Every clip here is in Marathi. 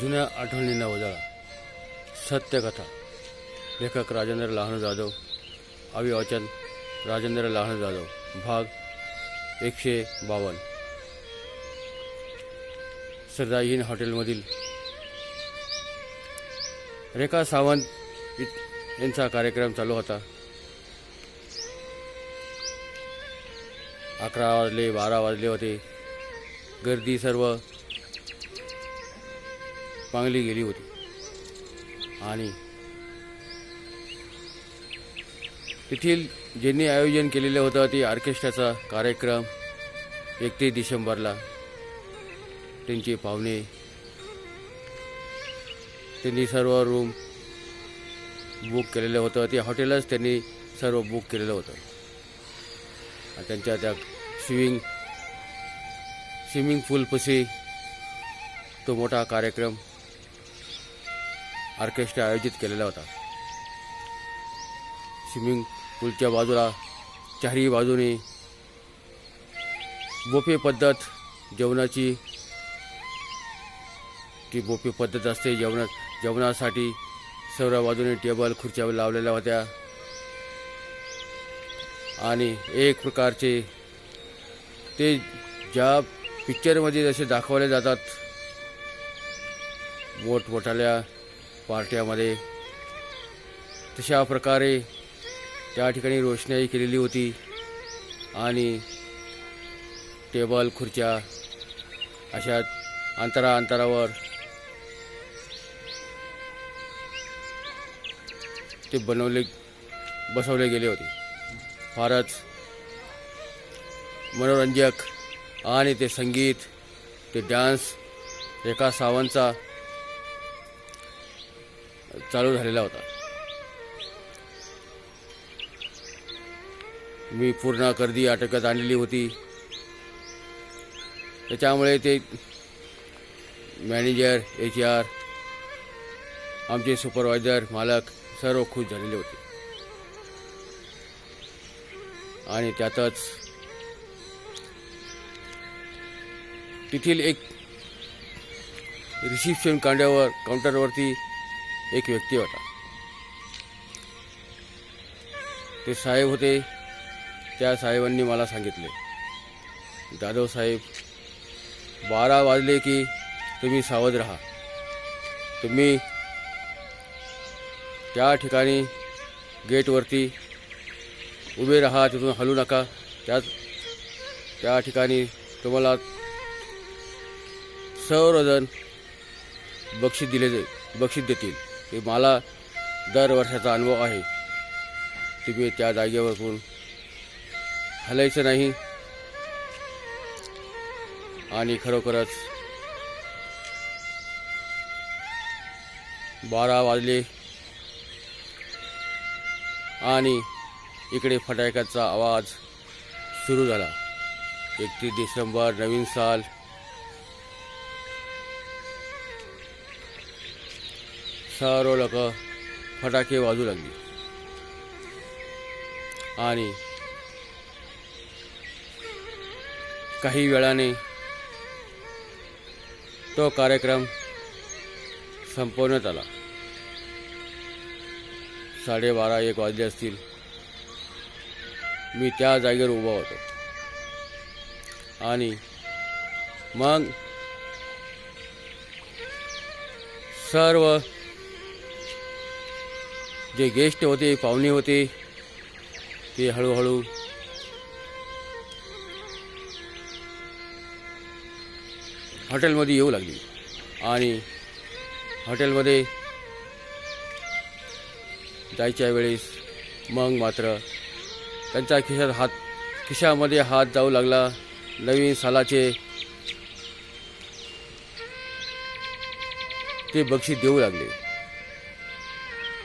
जुन्या आठवणींना उजाळा सत्यकथा. लेखक राजेंद्र लहान जाधव. अभिवाचन राजेंद्र लहान जाधव. भाग एकशे बावन्न. सरदाईन हॉटेलमधील रेखा सावंत यांचा कार्यक्रम चालू होता. अकरा वाजले बारा वाजले होते. गर्दी सर्व पांगली गेली होती. आणि तेथील ज्यांनी आयोजन केलेलं होतं ते ऑर्केस्ट्राचा कार्यक्रम एकतीस डिसेंबरला त्यांचे पाहुणे त्यांनी सर्व रूम बुक केलेलं होतं. ते हॉटेलच त्यांनी सर्व बुक केलेलं होतं. आणि त्यांच्या त्या स्विमिंग स्विमिंग पूलपाशी तो मोठा कार्यक्रम ऑर्केस्ट्रा आयोजित केलेला होता. स्विमिंग पूलच्या बाजूला चारही बाजूने बोफे पद्धत जेवणाची ती बोफे पद्धत असते जेवणा जेवणासाठी सर्व बाजूने टेबल खुर्च्या लावलेल्या होत्या. आणि एक प्रकारचे ते ज्या पिक्चरमध्ये जसे दाखवले जातात मोठमोठाल्या पार्ट्यामध्ये. तशा प्रकारे त्या ठिकाणी रोषणाई केलेली होती आणि टेबल खुर्च्या अशा अंतरा अंतरावर ते बनवले बसवले गेले होते. फारच मनोरंजक आणि ते संगीत ते डान्स एका सावंतचा चालू झालेला होता. मी पूर्ण गर्दी अटकत आणलेली होती. त्याच्यामुळे ते मॅनेजर एच आर आमचे सुपरवायझर मालक सर्व खुश झालेले होते. आणि त्यातच तेथील एक रिसिप्शन कांड्यावर काउंटरवरती एक व्यक्ती होता. ते साहेब होते त्या साहेबांनी मला सांगितले जाधव साहेब बारा वाजले की तुम्ही सावध राहा. तुम्ही त्या ठिकाणी गेटवरती उभे राहा तिथून हलू नका. त्या त्या ठिकाणी तुम्हाला सर्वजण बक्षीस दिले जाईल बक्षीस देतील. हे मला दर वर्षाचा अनुभव आहे. तुम्ही त्या जागेवरून हलायचं नाही आणि खरोखरच बारा वाजले आणि इकडे फटाक्याचा आवाज सुरू झाला. एकतीस डिसेंबर नवीन साल सर्व लोक फटाके वाजू लागली. आणि काही वेळाने तो कार्यक्रम संपवण्यात आला. साडेबारा एक वाजले असतील. मी त्या जागेवर उभा होतो. आणि मग सर्व जे गेस्ट होते पाहुणे होते ते हळूहळू हॉटेलमध्ये येऊ लागली. आणि हॉटेलमध्ये जायच्या वेळेस मग मात्र त्यांच्या खिशात हात खिशामध्ये हात जाऊ लागला. नवीन सालाचे ते बक्षीस देऊ लागले.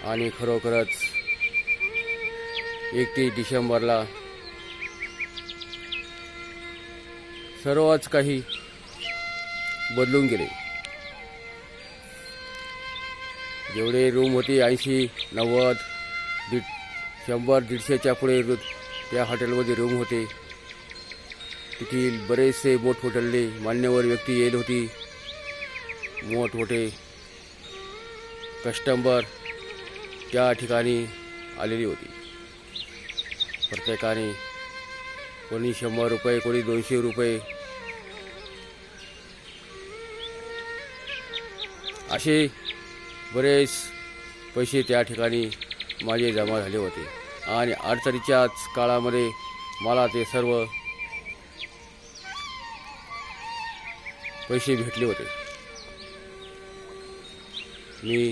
आणि खरोखरच एकतीस डिसेंबरला सर्वच काही बदलून गेले. जेवढे रूम होते ऐंशी नव्वद दीड शंभर दीडशेच्या पुढे त्या हॉटेलमध्ये रूम होते. तेथील बरेचसे मोठमोठ्याले मान्यवर व्यक्ती येत होती. मोठमोठे कस्टंबर त्या ठिकाणी आलेली होती. प्रत्येकाने कोणी शंभर रुपये कोणी दोनशे रुपये. असे बरेच पैसे त्या ठिकाणी माझे जमा झाले होते. आणि अडचणीच्याच काळामध्ये मला ते सर्व पैसे भेटले होते. मी